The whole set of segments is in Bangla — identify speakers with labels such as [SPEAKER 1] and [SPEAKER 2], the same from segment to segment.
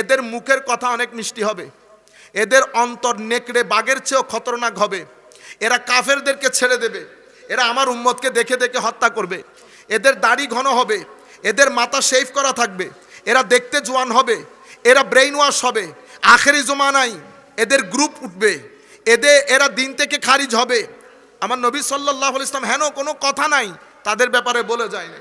[SPEAKER 1] এদের মুখের কথা অনেক মিষ্টি হবে। এদের অন্তর নেকড়ে বাঘের চেয়েও খতরনাক হবে। এরা কাফেরদেরকে ছেড়ে দেবে। এরা আমার উম্মতকে দেখে দেখে হত্যা করবে। এদের দাড়ি ঘন হবে। এদের মাথা শেভ করা থাকবে। এরা দেখতে জোয়ান হবে। এরা ব্রেইন ওয়াশ হবে। আখেরি জমানাই এদের গ্রুপ উঠবে। এদের এরা দিন থেকে খারিজ হবে। আমার নবী সাল্লাহ ইসলাম হেন কোনো কথা নাই। তাদের ব্যাপারে বলে যায় না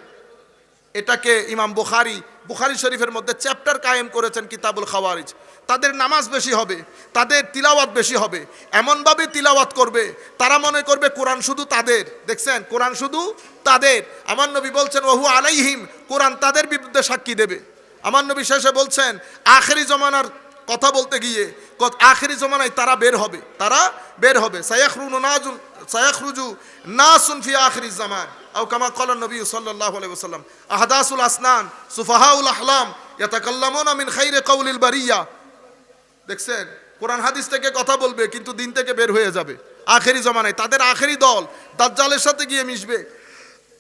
[SPEAKER 1] এটাকে ইমাম বুখারি বুখারি শরীফের মধ্যে চ্যাপ্টার কায়েম করেছেন কিতাবুল খাওয়ারিজ। তাদের নামাজ বেশি হবে, তাদের তিলাওয়াত বেশি হবে, এমনভাবে তিলাওয়াত করবে, তারা মনে করবে কোরআন শুধু তাদের। দেখছেন? কোরআন শুধু তাদের। আমার নবী বলছেন, ওহু আলাইহিম কোরআন তাদের বিরুদ্ধে সাক্ষী দেবে। আমার নবী শেষে বলছেন, আখেরি জমানার কথা বলতে গিয়ে আখেরি জমানায় তারা বের হবে, তারা বের হবে। সায়াখরুন নাজুন সায়াখরুজু নাসুন ফি আখরি জামান। আও কামা ক্বালা নবী সাল্লাল্লাহু আলাইহি ওয়াসাল্লাম, আহদাসুল আসনান, সুফাহাউল আহলাম, ইয়াতাকাল্লামুনা মিন খাইরি কাউলিল বারিয়া। দেখছেন? কোরআন হাদিস থেকে কথা বলবে, কিন্তু দিন থেকে বের হয়ে যাবে। আখেরি জমানায়, তাদের আখেরি দল, দাজ্জালের সাথে গিয়ে মিশবে।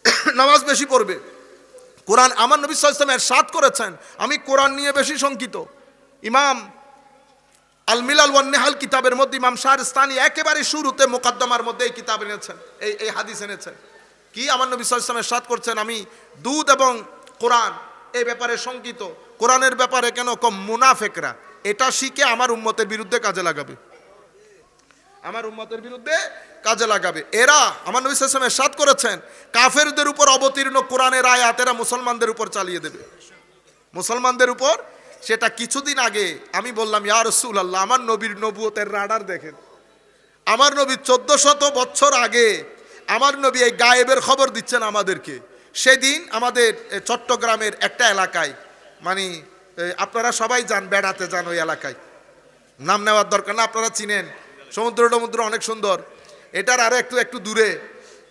[SPEAKER 1] নামাজ বেশি পড়বে। কোরআন, আমার নবী সাল্লাম এরশাদ করেছেন। আমি কোরআন নিয়ে বেশি শঙ্কিত। ইমাম আল মিলাল ওয়ান নেহাল কিতাবের মধ্যে ইমাম শাহরস্তানি একেবারে শুরুতে মোকদ্দমার মধ্যে এই কিতাব এনেছেন, এই এই হাদিস এনেছেন। কি? আমার নবী সাল্লাম এরশাদ করছেন, আমি দুধ এবং কোরআন এই ব্যাপারে শঙ্কিত। কোরআনের ব্যাপারে কেন কম? মুনাফেকরা। এটা শিখে আমার উম্মতের বিরুদ্ধে কাজে লাগাবে। আমার উম্মতের বিরুদ্ধে কাজে লাগাবে। এরা, আমার নবী সাল্লাম এরশাদ করেছেন, কাফেরদের উপর অবতীর্ণ কোরআনের আয়াত এরা মুসলমানদের উপর চালিয়ে দেবে। মুসলমানদের উপর সেটা কিছুদিন আগে আমি বললাম, ইয়া রসুল আল্লাহ আমার নবীর নবুয়তের রাডার দেখেন। আমার নবী চোদ্দ শত বছর আগে আমার নবী এই গায়েবের খবর দিচ্ছেন আমাদেরকে। সেদিন আমাদের চট্টগ্রামের একটা এলাকায় মানে আপনারা সবাই যান, বেড়াতে যান ওই এলাকায়। নাম নেওয়ার দরকার না, আপনারা চিনেন। সমুদ্র টমুদ্র অনেক সুন্দর। এটার আরও একটু একটু দূরে।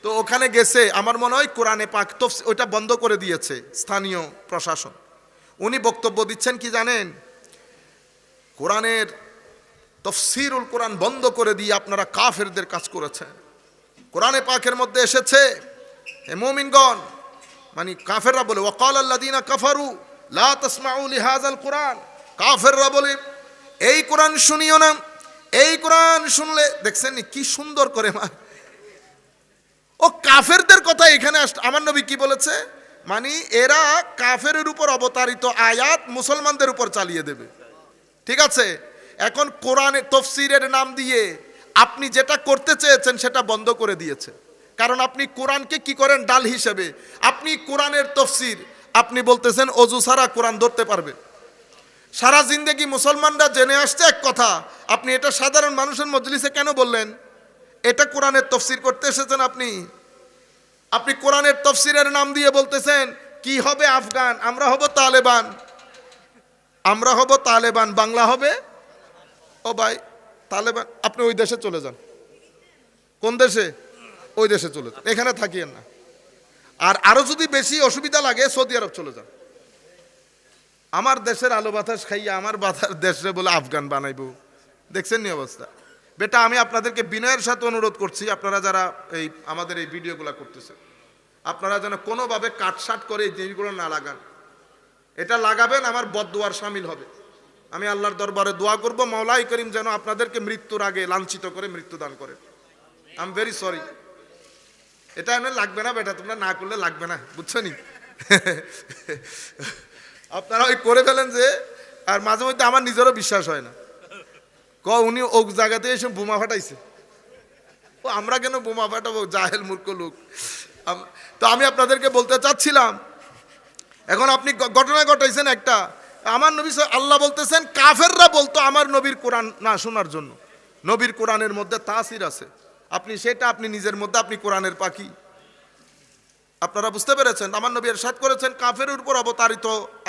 [SPEAKER 1] তো ওখানে গেছে, আমার মনে হয় কোরআনে পাক তো ওইটা বন্ধ করে দিয়েছে স্থানীয় প্রশাসন। উনি বক্তব্য দিচ্ছেন কি জানেন? কোরআনের তফসিরুল কোরআন বন্ধ করে দিয়ে আপনারা কাফেরদের কাজ করেছেন। কোরআনে পাকের মধ্যে এসেছে, হে মোমিনগণ মানে কাফেররা বলে ওয়াকাল আল্লাদিনা কাফারু, লা তাসমাউ লিহাযাল কোরআন। কাফেররা বলে, এই কোরআন শুনিও না, এই কোরআন শুনলে, দেখছেন কি সুন্দর করে মা। ও কাফেরদের কথা এখানে আমার নবী কি বলেছে? মানে এরা কাফেরের উপর অবতারিত আয়াত মুসলমানদের উপর চালিয়ে দেবে। ঠিক আছে? এখন কোরআনে তফসিরের নাম দিয়ে আপনি যেটা করতে চেয়েছেন সেটা বন্ধ করে দিয়েছে। কারণ আপনি কোরআনকে কি করেন? ডাল হিসেবে। আপনি কোরআনের তফসির, আপনি বলতেছেন, অজু সারা কোরআন ধরতে পারবে। সারা জিন্দেগি মুসলমানরা জেনে আসছে এক কথা, আপনি এটা সাধারণ মানুষের মজলিসে কেন বললেন? এটা কোরআনের তফসির করতে এসেছেন আপনি? আপনি কোরআনের তফসিরের নাম দিয়ে বলতেছেন, কি হবে আফগান? আমরা হব তালেবান। আমরা হব তালেবান। বাংলা হবে? ও ভাই, তালেবান। আপনি ওই দেশে চলে যান। কোন দেশে? ওই দেশে চলে যান। এখানে থাকিয়েন না। আর আরও যদি বেশি অসুবিধা লাগে, সৌদি আরব চলে যান। আমার দেশের আলো বাতাস খাইয়া আমার বাতার দেশে বলে আফগান বানাইবো। দেখছেন নি অবস্থা? বেটা, আমি আপনাদেরকে বিনয়ের সাথে অনুরোধ করছি, আপনারা যারা এই, আমাদের এই ভিডিওগুলো করতেছেন, আপনারা যেন কোনোভাবে কাটসাট করে এই জিনিসগুলো না লাগান। এটা লাগাবেন, আমার বদদোয়ার সামিল হবে। আমি আল্লাহর দরবারে দোয়া করব, মাওলাই করিম যেন আপনাদেরকে মৃত্যুর আগে লাঞ্ছিত করে মৃত্যু দান করে আই এম ভেরি সরি এটা এমনি লাগবে না বেটা, তোমরা না করলে লাগবে না, বুঝছ নি? আপনারা ওই করে ফেলেন যে, আর মাঝে মধ্যে আমার নিজেরও বিশ্বাস হয় না। ক উনি ও জায়গাতে এসে বোমা ফাটাইছে। ও আমরা কেন বোমা ফাটাবো? জাহেল মূর্খ লোক। তো আমি আপনাদেরকে বলতে চাচ্ছিলাম এখন আপনি ঘটনা ঘটাইছেন একটা। আমার নবী আল্লাহ বলতেছেন কাফেররা বলতো আমার নবীর কোরআন না শোনার জন্য। নবীর কোরআনের মধ্যে তাসির আছে। আপনি সেটা আপনি নিজের মধ্যে আপনি কোরআনের পাখি। আপনারা বুঝতে পেরেছেন? আমার নবী এরশাদ করেছেন কাফের উপর অবতারিত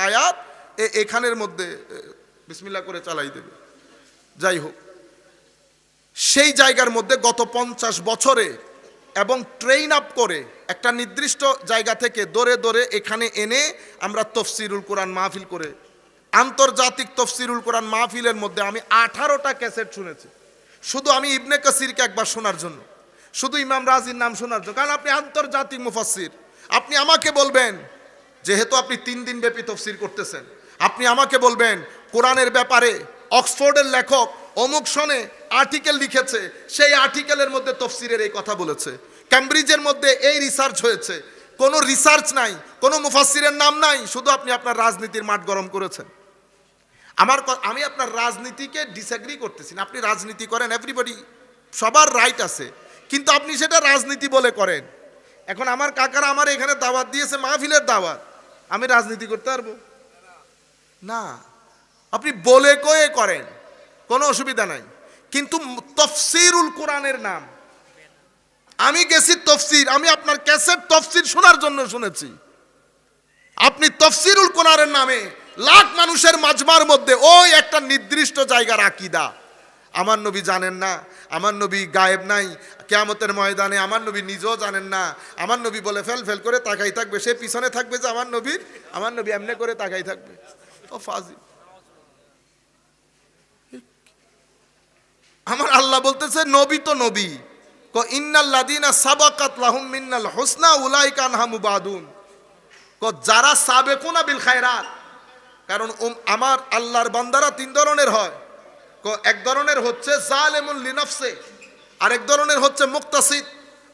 [SPEAKER 1] আয়াত এখানের মধ্যে এ, বিসমিল্লাহ করে চালাই দেবে। যাই হোক সেই জায়গার মধ্যে গত পঞ্চাশ বছরে এবং ট্রেন আপ করে একটা নির্দিষ্ট জায়গা থেকে দৌড়ে দৌড়ে এখানে এনে আমরা তফসিরুল কোরআন মাহফিল করে, আন্তর্জাতিক তফসিরুল কোরআন মাহফিলের মধ্যে আমি আঠারোটা ক্যাসেট শুনেছি। শুধু আমি ইবনে কাসিরকে একবার শোনার জন্য, শুধু ইমাম রাজির নাম শোনার জন্য, কারণ আপনি আন্তর্জাতিক মুফাসির আপনি আমাকে বলবেন, যেহেতু আপনি তিন দিন ব্যাপী তফসির করতেছেন, আপনি আমাকে বলবেন, কোরআনের ব্যাপারে অক্সফোর্ডের লেখক অমুক সনে আর্টিকেল লিখেছে, সেই আর্টিকেলের মধ্যে তফসিরের এই কথা বলেছে। ক্যামব্রিজের মধ্যে এই রিসার্চ হয়েছে। কোনো রিসার্চ নাই, কোনো মুফাসসিরের নাম নাই, শুধু আপনি আপনার রাজনীতির মাঠ গরম করেছেন। আমার আমি আপনার রাজনীতিকে ডিসএগ্রি করতেছি না। আপনি রাজনীতি করেন এভরিবডি সবার রাইট আছে। কিন্তু আপনি সেটা রাজনীতি বলে করেন। এখন আমার কাকারা আমার এখানে দাওয়াত দিয়েছে, মাহফিলের দাওয়াত। আমি রাজনীতি করতে পারব? না। আপনি বলে কয়ে করেন, কোনো অসুবিধা নাই। কিন্তু তফসিরুল কোরআনের নাম। আমি গেছি তফসির, আমি আপনার ক্যাসেট তফসির শোনার জন্য শুনেছি। আপনি তফসিরুল কোরআনের নামে লাখ মানুষের মাঝমার মধ্যে ওই একটা নির্দিষ্ট জায়গার আকিদা। আমার নবী জানেন না, আমার নবী গায়েব নাই, কেয়ামতের ময়দানে আমার নবী নিজেও জানেন না। আমার নবী বলে ফেল ফেল করে তাকাই থাকবে, সে পিছনে থাকবে যে আমার নবীর, আমার নবী এমনি করে তাকাই থাকবে। ও ফাজি আমার আল্লাহ বলতেছে, নবী তো নবী। ক ইন্নাল্লাদিনা সাবাকাত লাহুম মিন্নাল হুসনা, উলাইকা আনহা মুবাদুন। ক, যারা সাবেকুনা বিল খায়রাত। কারণ আমার আল্লাহর বান্দারা তিন ধরনের হয়। ক, এক ধরনের হচ্ছে জালেমুল লিনাফসে, আরেক ধরনের হচ্ছে মুক্তাসিদ,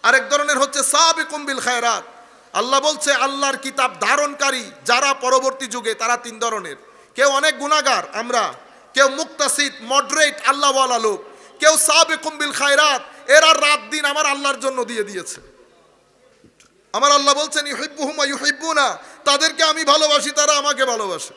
[SPEAKER 1] আরেক ধরনের হচ্ছে সাবিকুম বিল খায়রাত। আল্লাহ বলছে, আল্লাহর কিতাব ধারণকারী, যারা পরবর্তী যুগে, তারা তিন ধরনের। কেউ অনেক গুণাগার আমরা। কেউ মুক্তাসিদ, মডারেট, আল্লাহওয়ালা লোক। কেউ সাবিকুম বিল খায়রাত, এরা রাত দিন আমার আল্লাহর জন্য দিয়ে দিয়েছে। আমার আল্লাহ বলছেন, ইউহিব্বুহুম ইউহিব্বুনা তাদেরকে আমি ভালোবাসি, তারা আমাকে ভালোবাসে।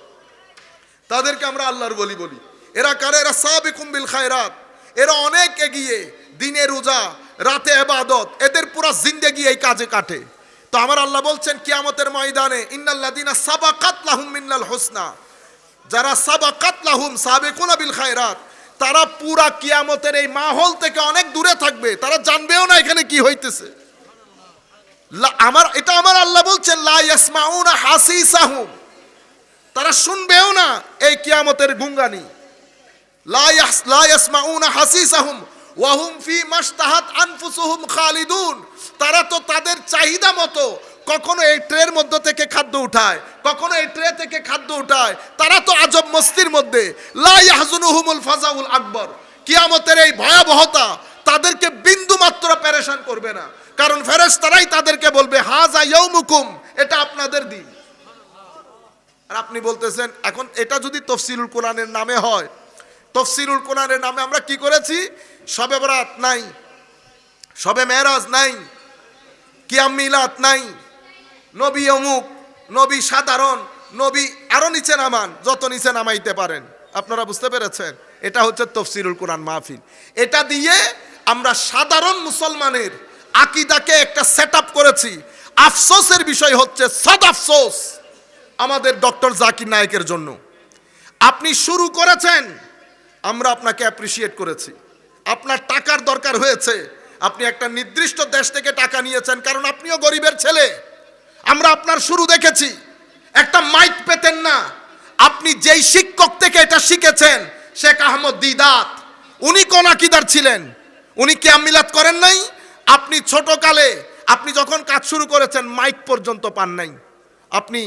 [SPEAKER 1] তাদেরকে আমরা আল্লাহর বলি বলি। এরা কারে? এরা সাবিকুম বিল খায়রাত। এরা অনেক এগিয়ে দিনে রোজা, রাতে এবাদত, এদের পুরো জিন্দেগি এই কাজে কাটে। তো আমার আল্লাহ বলছেন, কিয়ামতের ময়দানে, ইন্নাল্লাযিনা সাবাকাত লাহুম মিন্নাল হোসনা যারা সাবাকাত লাহুম সাবেকুনা বিল খায়রাত তারা পুরা কিয়ামতের এই মাহল থেকে অনেক দূরে থাকবে। তারা জানবেও না এখানে কি হইতেছে। আমার, এটা আমার আল্লাহ বলছেন ইয়াসমাউনা হাসিসাহুম। তারা শুনবেও না এই কিয়ামতের গুঙ্গানি। ইয়াসমাউনা হাসিসাহুম ওয়াহুম ফি খালিদুন। তারা তো তাদের চাহিদা মতো কখনো এই ট্রের মধ্য থেকে খাদ্য উঠায়, কখনো এই ট্রে থেকে খাদ্য উঠায়, তারা তো আজব মস্তির মধ্যে। লা ইয়াহজুনুহুমুল ফাজাউল আকবর। কিয়ামতের এই ভয়াবহতা তাদেরকে বিন্দু মাত্র প্যারেশান করবে না। কারণ ফেরেস তারাই তাদেরকে বলবে, হাজা ইয়াউমুকুম এটা আপনাদের দিন। আর আপনি বলতেছেন, এখন এটা যদি তফসিলুল কোরআনের নামে হয়, তফসিলুল কোরআনের নামে আমরা কি করেছি? সবে বরাত নাই, সবে মেরাজ নাই, কিয়াম মিলাত নাই নবী অমুক, নবী সাধারণ, নবী আরও নিচে নামান, যত নিচে নামাইতে পারেন। আপনারা বুঝতে পেরেছেন? এটা হচ্ছে তফসিরুল কোরআন মাহফিল। এটা দিয়ে আমরা সাধারণ মুসলমানের আকিদাকে একটা সেট করেছি। আফসোসের বিষয় হচ্ছে সদ আফসোস আমাদের ডক্টর জাকির নায়কের জন্য। আপনি শুরু করেছেন, আমরা আপনাকে অ্যাপ্রিসিয়েট করেছি। আপনার টাকার দরকার হয়েছে। আপনি একটা নির্দিষ্ট দেশ থেকে টাকা নিয়েছেন, কারণ আপনিও গরিবের ছেলে। আমরা আপনার শুরু দেখেছি। একটা মাইক পেতেন না। আপনি যেই শিক্ষক থেকে এটা শিখেছেন, শেখ আহমদ দিদাত, উনি কোন আকিদার ছিলেন? উনি কি মিলাদ করেন নাই? আপনি ছোটকালে, আপনি যখন কাজ শুরু করেছেন, মাইক পর্যন্ত পান নাই। আপনি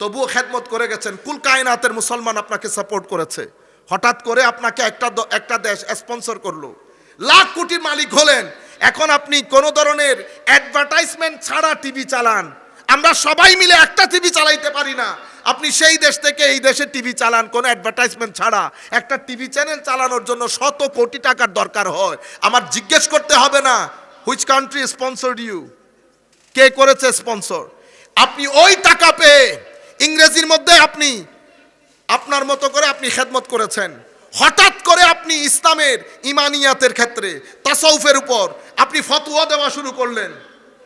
[SPEAKER 1] তবুও খেদমত করে গেছেন, কুল কায়নাতের মুসলমান আপনাকে সাপোর্ট করেছে। হঠাৎ করে আপনাকে একটা একটা দেশ স্পন্সর করল। লাখ কোটির মালিক হলেন। এখন আপনি কোনো ধরনের অ্যাডভার্টাইজমেন্ট ছাড়া টিভি চালান। আমরা সবাই মিলে একটা টিভি চালাইতে পারি না। আপনি সেই দেশ থেকে এই দেশে টিভি চালান, কোনো অ্যাডভার্টাইজমেন্ট ছাড়া। একটা টিভি চ্যানেল চালানোর জন্য শত কোটি টাকার দরকার হয়। আমার জিজ্ঞেস করতে হবে না হুইচ কান্ট্রি স্পন্সর্ড ইউ কে করেছে স্পন্সর আপনি ওই টাকা পেয়ে ইংরেজির মধ্যে আপনি, আপনার মতো করে আপনি খেদমত করেছেন। হঠাৎ করে আপনি ইসলামের ইমানিয়াতের ক্ষেত্রে, তাসাউফের উপর আপনি ফতুয়া দেওয়া শুরু করলেন।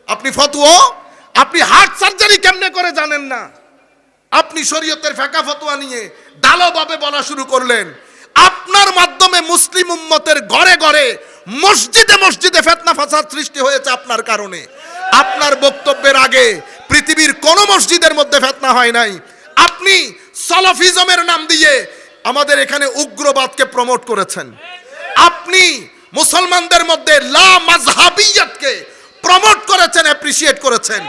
[SPEAKER 1] আপনি ফতুয়া আপনি হার্ট সার্জারি কেমনে করে জানেন না? আপনি শরীয়তের ফেকা ফতোয়া নিয়ে ডালোভাবে বলা শুরু করলেন। আপনার মাধ্যমে মুসলিম উম্মতের ঘরে ঘরে, মসজিদে মসজিদে ফেতনা ফাসাদ সৃষ্টি হয়েছে আপনার কারণে। আপনার বক্তব্যের আগে পৃথিবীর কোন মসজিদের মধ্যে ফেতনা হয় নাই। আপনি সালাফিজমের নাম দিয়ে আমাদের এখানে উগ্রবাদকে প্রমোট করেছেন। আপনি মুসলমানদের মধ্যে লা মাজহাবিয়াতকে প্রমোট করেছেন অ্যাপ্রিসিয়েট করেছেন।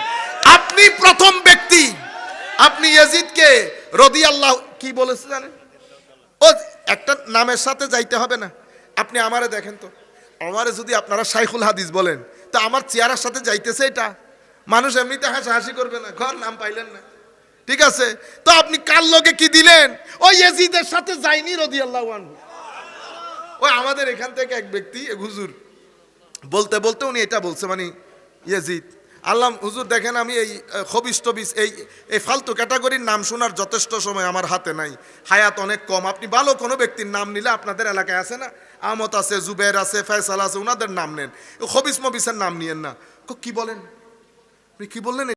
[SPEAKER 1] আপনি প্রথম ব্যক্তি। আপনি ইয়াজিদকে রদি আল্লাহ কি বলেছে জানেন? ও, একটা নামের সাথে যাইতে হবে না। আপনি আমারে দেখেন তো। আমারে যদি আপনারা শাইখুল হাদিস বলেন, তা আমার চেয়ারের সাথে যাইতেছে এটা? মানুষ এমনিতে হাসাহাসি করবে না, ঘর নাম পাইলেন না। ঠিক আছে? তো আপনি কার লোকে কি দিলেন? ওই ইয়াজিদের সাথে যাইনি রদি আল্লাহ ওই আমাদের এখান থেকে এক ব্যক্তি হুজুর, বলতে বলতে উনি এটা বলছে মানে ইয়েজিদ আল্লাহ, হুজুর দেখেন আমি এই খবিস টবিস এই এই ফালতু ক্যাটাগরির নাম শোনার যথেষ্ট সময় আমার হাতে নাই। হায়াত অনেক কম। আপনি ভালো কোনো ব্যক্তির নাম নিলে আপনাদের এলাকায় আছে না? আমত আছে, জুবের আছে, ফয়সাল আছে ওনাদের নাম নেন। খবিস মবিসের নাম নিয়েন না। কি বলেন? আপনি কী বললেন?